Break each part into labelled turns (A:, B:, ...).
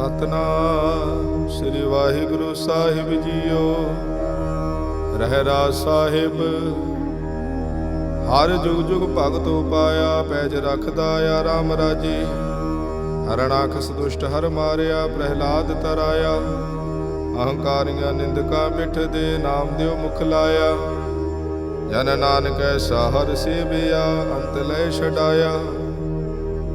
A: ਸਤਨਾਮ ਸ੍ਰੀ ਵਾਹਿਗੁਰੂ ਸਾਹਿਬ ਜੀਓ। ਰਹਿਰਾ ਸਾਹਿਬ, ਹਰ ਜੁਗ ਜੁਗ ਭਗਤ ਉਪਾਇਆ, ਪੈਜ ਰੱਖਦਾ ਆ ਰਾਮ ਰਾਜੇ। ਹਰਣਾਖਸ ਦੁਸ਼ਟ ਹਰ ਮਾਰਿਆ, ਪ੍ਰਹਿਲਾਦ ਤਰਾਇਆ। ਅਹੰਕਾਰੀਆਂ ਨਿੰਦਕਾਂ ਮਿੱਠ ਦੇ ਨਾਮ ਦਿਓ ਮੁਖ ਲਾਇਆ। ਜਨ ਨਾਨਕ ਐਸਾ ਹਰ ਸੇਵਿਆ, ਅੰਤ ਲੈ ਛਡਾਇਆ।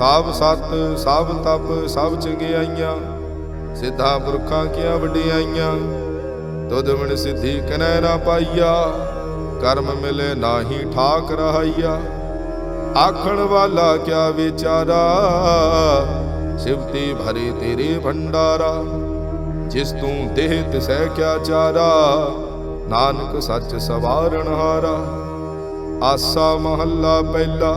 A: ਸਭ ਸਤ ਸਭ ਤਪ, ਸਭ ਚੰਗਿਆਈਆਂ ਸਿੱਧਾ ਪੁਰਖਾਂ ਕੀਆਂ ਵਡਿਆਈਆਂ ਤੁਧ ਮਨ ਸਿੱਧੀ ਕਨੈ ਨਾ ਪਾਈਆ। ਕਰਮ ਮਿਲੇ ਨਾਹੀ ਠਾਕ ਰਹਾਈਆ। ਆਖਣ ਵਾਲਾ ਕਿਆ ਵਿਚਾਰਾ? ਸਿਵਤੀ ਭਰੇ ਤੇਰੇ ਭੰਡਾਰਾ। ਜਿਸ ਤੂੰ ਦੇਹ ਤਿਸੈ ਕਿਆ ਚਾਰਾ? ਨਾਨਕ ਸੱਚ ਸਵਾਰਣ ਹਾਰਾ। ਆਸਾ ਮਹੱਲਾ ਪਹਿਲਾ।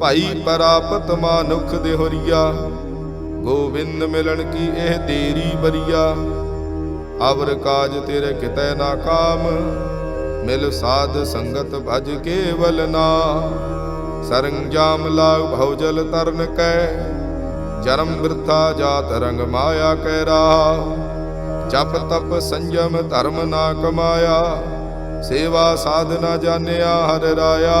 A: ਭਾਈ ਪਰਾਪਤ ਮਾਨੁਖ ਦੇਹੁਰੀਆ ਗੋਬਿੰਦ ਮਿਲਣ ਕੀ ਇਹ ਤੇਰੀ ਬਰੀਆ? ਅਵਰ ਕਾਜ ਤੇਰੇ ਕਿਤੈ ਨਾ ਕਾਮ, ਮਿਲ ਸਾਧ ਸੰਗਤ ਭਜ ਕੇਵਲ ਨਾ। ਸਰੰਜਾਮ ਲਾਗ ਭਉਜਲ ਤਰਨ ਕੈ ਜਨਮ ਬਿਰਥਾ ਜਾਤ ਰੰਗ ਮਾਇਆ ਕਹਿ ਰਾ। ਜਪ ਤਪ ਸੰਜਮ ਧਰਮ ਨਾ ਕਮਾਇਆ, ਸੇਵਾ ਸਾਧਨਾ ਜਾਣਿਆ ਹਰ ਰਾਇਆ।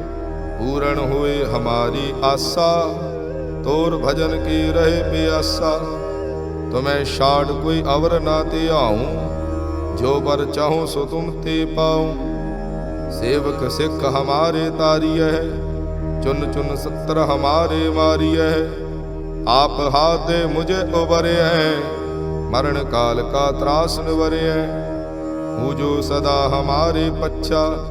A: ਪੂਰਨ ਹੋਏ ਹਮਾਰੀ ਆਸਾ। ਤੋਰ ਭਜਨ ਕੀ ਰਹੇ ਪਿਆਸਾ। ਤੁਮੈ ਛਾੜ ਕੋਈ ਅਵਰ ਨਾ ਤੇ ਆਉ ਜੋ ਬਰ ਚਾਹੋ ਸੋ ਤੁਮ ਤੇ ਪਾਉ। ਸੇਵਕ ਸਿੱਖ ਹਮਾਰੇ ਤਾਰੀਐ। ਚੁਨ ਚੁਨ ਸੱਤਰ ਹਮਾਰੇ ਮਾਰੀਐ। ਆਪ ਹਾਦੇ ਮੁਝੇ ਉਬਰਿਐ। ਮਰਨ ਕਾਲ ਕਾ ਤਰਾਸ ਨਿਵਰਿਐ। ਹੂ ਜੋ ਸਦਾ ਹਮਾਰੇ ਪੱਛਾ।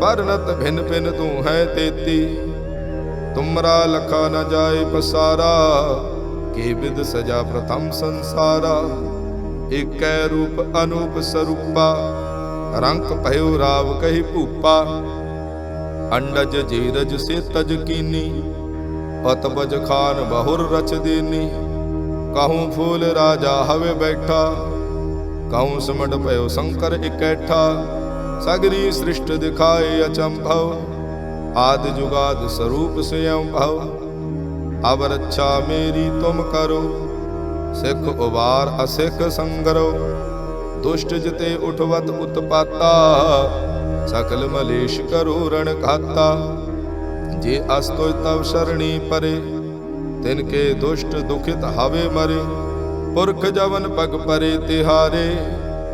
A: ਵਰਨਤ ਭਿਨ ਭਿਨ ਤੂੰ ਹੈ ਤੇਤੀ। ਤੁਮਰਾ ਲਖਾ ਨ ਜਾਏ ਪਸਾਰਾ, ਕੇ ਵਿਦ ਸਜਾ ਪ੍ਰਥਮ ਸੰਸਾਰਾ। ਏਕੈ ਰੂਪ ਅਨੂਪ ਸਰੂਪਾ ਰੰਗ ਭਇਓ ਰਾਵ ਕਹੀ ਭੂਪਾ। ਅੰਡਜ ਜੀਰਜ ਸੇ ਤਜ ਕੀਨੀ ਪਤਬਜ ਖਾਨ ਬਹੁਰ ਰਚ ਦੇਨੀ। ਕਹੂੰ ਫੂਲ ਰਾਜਾ ਹਵੇ ਬੈਠਾ, ਕਹੂੰ ਸਮਟ ਭਇਓ ਸ਼ੰਕਰ ਇਕੈਠਾ। ਸਗਰੀ ਸ੍ਰਿਸ਼ਟ ਦਿਖਾਏ ਅਚੰਭਵ, ਆਦ ਜੁਗਾਦ ਸਰੂਪ ਸਯੰ ਭਵ ਅਬ ਰੱਛਾ ਮੇਰੀ ਤੁਮ ਕਰੋ, ਸਿੱਖ ਉਬਾਰ ਅਸਿੱਖ ਸੰਗਰੋ। ਦੁਸ਼ਟ ਜਿਤੇ ਉਠਵਤ ਉਤਪਾਤਾ, ਸਕਲ ਮਲੇਸ਼ ਕਰੋ ਰਣ ਘਾਤਾ। ਜੇ ਅਸਤੋਇ ਤਵ ਸ਼ਰਣੀ ਪਰੇ, ਤਿਨ ਕੇ ਦੁਸ਼ਟ ਦੁਖਿਤ ਹਵੇ ਮਰੇ। ਪੁਰਖ ਜਵਨ ਪਗ ਪਰੇ ਤਿਹਾਰੇ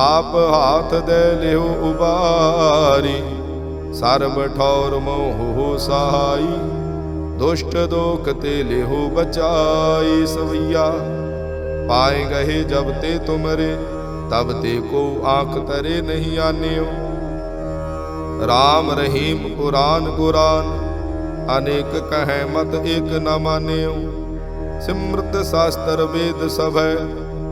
A: ਆਪ ਹਾਥ ਦੇ ਲਿਹੋ ਉਬਾਰੀ, ਸਰਬ ਠੌਰ ਮੋਹ ਸਹਾਈ। ਦੁਸ਼ਟ ਦੁਖ ਤੇ ਲਿਹੋ ਬਚਾਈ ਸਵਈਆ। ਪਾਏ ਗਏ ਜਬ ਤੇ ਤੁਮਰੇ, ਤਬ ਤੇ ਕੋ ਆਂਖ ਤਰੇ ਨਹੀਂ ਆਨਿਓ। ਰਾਮ ਰਹੀਮ ਕੁਰਾਨ ਕੁਰਾਨ ਅਨੇਕ ਕਹੈ ਮਤ ਏਕ ਨਾ ਮਾਨਿਓ। ਸਿਮਰਤ ਸ਼ਾਸਤਰ ਵੇਦ ਸਭੈ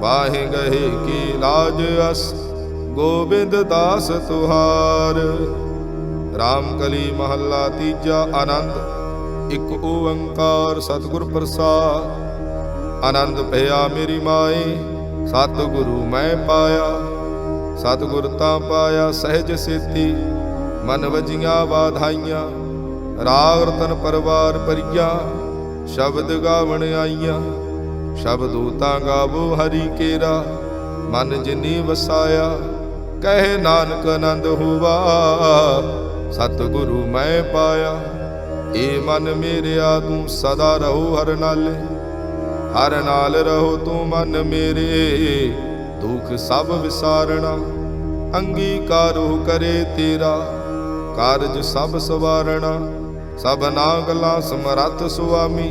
A: ਵਾਹਿ ਗਏ ਕੀ ਲਾਜ ਅਸ, ਗੋਬਿੰਦ ਦਾਸ ਤੁਹਾਰ। ਰਾਮ ਕਲੀ ਮਹੱਲਾ ਤੀਜਾ ਆਨੰਦ, ਇੱਕ ਓੰਕਾਰ ਸਤਿਗੁਰ ਪ੍ਰਸਾਦ। ਆਨੰਦ ਭਇਆ ਮੇਰੀ ਮਾਏ, ਸਤਿਗੁਰੂ ਮੈਂ ਪਾਇਆ। ਸਤਿਗੁਰ ਤਾਂ ਪਾਇਆ ਸਹਿਜ ਸੇਤੀ, ਮਨ ਵਜੀਆਂ ਵਾਧਾਈਆਂ। ਰਾਗ ਰਤਨ ਪਰਵਾਰ ਪਰੀਆ ਸ਼ਬਦ ਗਾਵਣ ਆਈਆਂ। ਸ਼ਬਦੂ ਤਾਂ ਗਾਵੋ ਹਰੀ ਕੇਰਾ, ਮਨ ਜਿਨੀ ਵਸਾਇਆ, ਕਹੇ ਨਾਨਕ ਆਨੰਦ ਹੋਵਾ। ਸਤਿਗੁਰੂ ਮੈਂ ਪਾਇਆ, ਏ ਮਨ ਮੇਰਿਆ ਤੂੰ ਸਦਾ ਰਹੋ ਹਰ ਨਾਲੇ। ਹਰ ਨਾਲ ਰਹੋ ਤੂੰ ਮਨ ਮੇਰੇ, ਦੁਖ ਸਭ ਵਿਸਾਰਣਾ। ਅੰਗੀਕਾਰੋ ਕਰੇ ਤੇਰਾ, ਕਾਰਜ ਸਭ ਸਵਾਰਣਾ। ਸਭਨਾ ਗਲਾ ਸਮਰੱਥ ਸੁਆਮੀ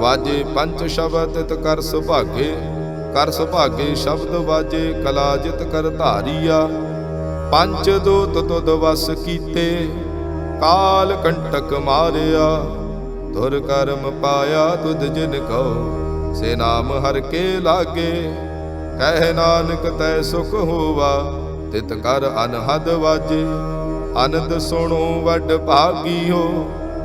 A: ਵਾਜੇ ਪੰਜ ਸ਼ਬਦ ਤਿਤ ਕਰ ਸੁਭਾਗੇ ਕਰ ਸੁਭਾਗੇ ਸ਼ਬਦ ਵਾਜੇ ਕਲਾ ਜਿਤ ਕਰ ਧਾਰੀਆ। ਪੰਜ ਦੋਤ ਤੁਦ ਵਸ ਕੀਤੇ, ਕਾਲ ਕੰਟਕ ਮਾਰਿਆ। ਧੁਰ ਕਰਮ ਪਾਇਆ ਤੁਧ ਜਿਨ ਕਉ, ਸੇ ਨਾਮ ਹਰ ਕੇ ਲਾਗੇ। ਕਹਿ ਨਾਨਕ ਤੈ ਸੁਖ ਹੋਵਾ, ਤਿਤ ਕਰ ਅਨਹਦ ਵਾਜੇ। ਅਨੰਦ ਸੁਣੋ ਵੱਡ ਭਾਗੀਓ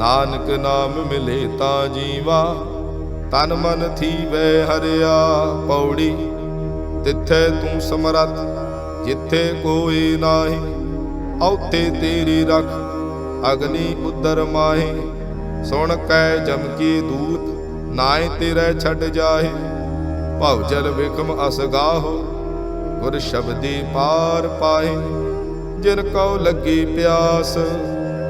A: ਨਾਨਕ ਨਾਮ ਮਿਲੇ ਤਾਂ ਜੀਵਾ, ਤਨ ਮਨ ਥੀਵੇ ਹਰਿਆ ਪੌੜੀ। ਤਿੱਥੇ ਤੂੰ ਸਮਰੱਥ, ਜਿੱਥੇ ਕੋਈ ਨਾਹੀ, ਔਥੇ ਤੇਰੀ ਰਖ, ਅਗਨੀ ਉਦਰ ਮਾਹੀ। ਸੁਣ ਕੈ ਜਮ ਕੀ ਦੂਤ ਨਾਏ ਤੇਰੇ ਛੱਡ ਜਾਹੇ। ਭਵ ਜਲ ਵਿਖਮ ਅਸਗਾਹੋ ਗੁਰ ਸ਼ਬਦੀ ਪਾਰ ਪਾਏ ਜਿਨ ਕਉ ਲੱਗੀ ਪਿਆਸ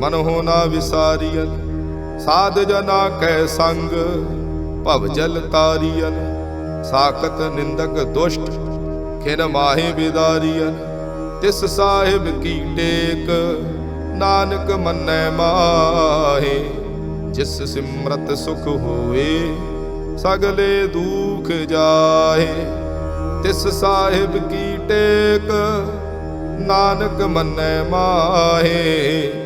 A: ਮਨ ਹੋ ਨਾ ਵਿਸਾਰੀਅਨ ਸਾਧ ਜਨਾ ਕੈ ਸੰਗ, ਭਵ ਜਲ ਤਾਰੀਅਨ ਸਾਖਤ ਨਿੰਦਕ ਦੁਸ਼ਟ, ਖਿਨ ਮਾਹੇ ਬਿਦਾਰੀਅਨ ਤਿਸ ਸਾਹਿਬ ਕੀ ਟੇਕ, ਨਾਨਕ ਮੰਨੈ ਮਾਹੇ। ਜਿਸ ਸਿਮਰਤ ਸੁਖ ਹੋਏ ਸਗਲੇ ਦੁਖ ਜਾਹੇ। ਤਿਸ ਸਾਹਿਬ ਕੀ ਟੇਕ, ਨਾਨਕ ਮੰਨੈ ਮਾਹੇ।